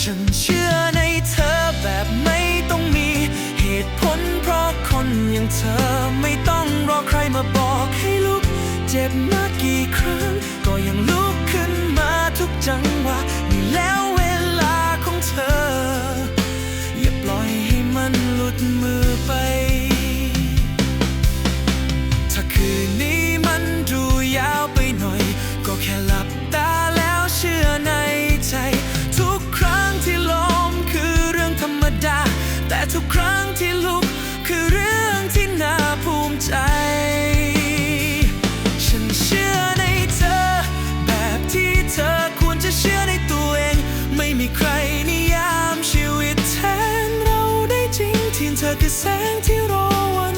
ฉันเชื่อในเธอแบบไม่ต้องมีเหตุผลเพราะคนอย่างเธอไม่ต้องรอใครมาบอกให้ลุก เจ็บมากี่ครั้ง ก็ยังลุกขึ้นมาทุกจังหวะนี่แล้วเวลาของเธอ อย่าปล่อยให้มันหลุดมือ ทุกครั้งที่ลุกคือเรื่องที่น่าภูมิใจ ฉันเชื่อในเธอ แบบที่เธอควรจะเชื่อในตัวเอง ไม่มีใครนิยามชีวิตแทนเราได้จริงที่เธอคือแสงที่รอวัล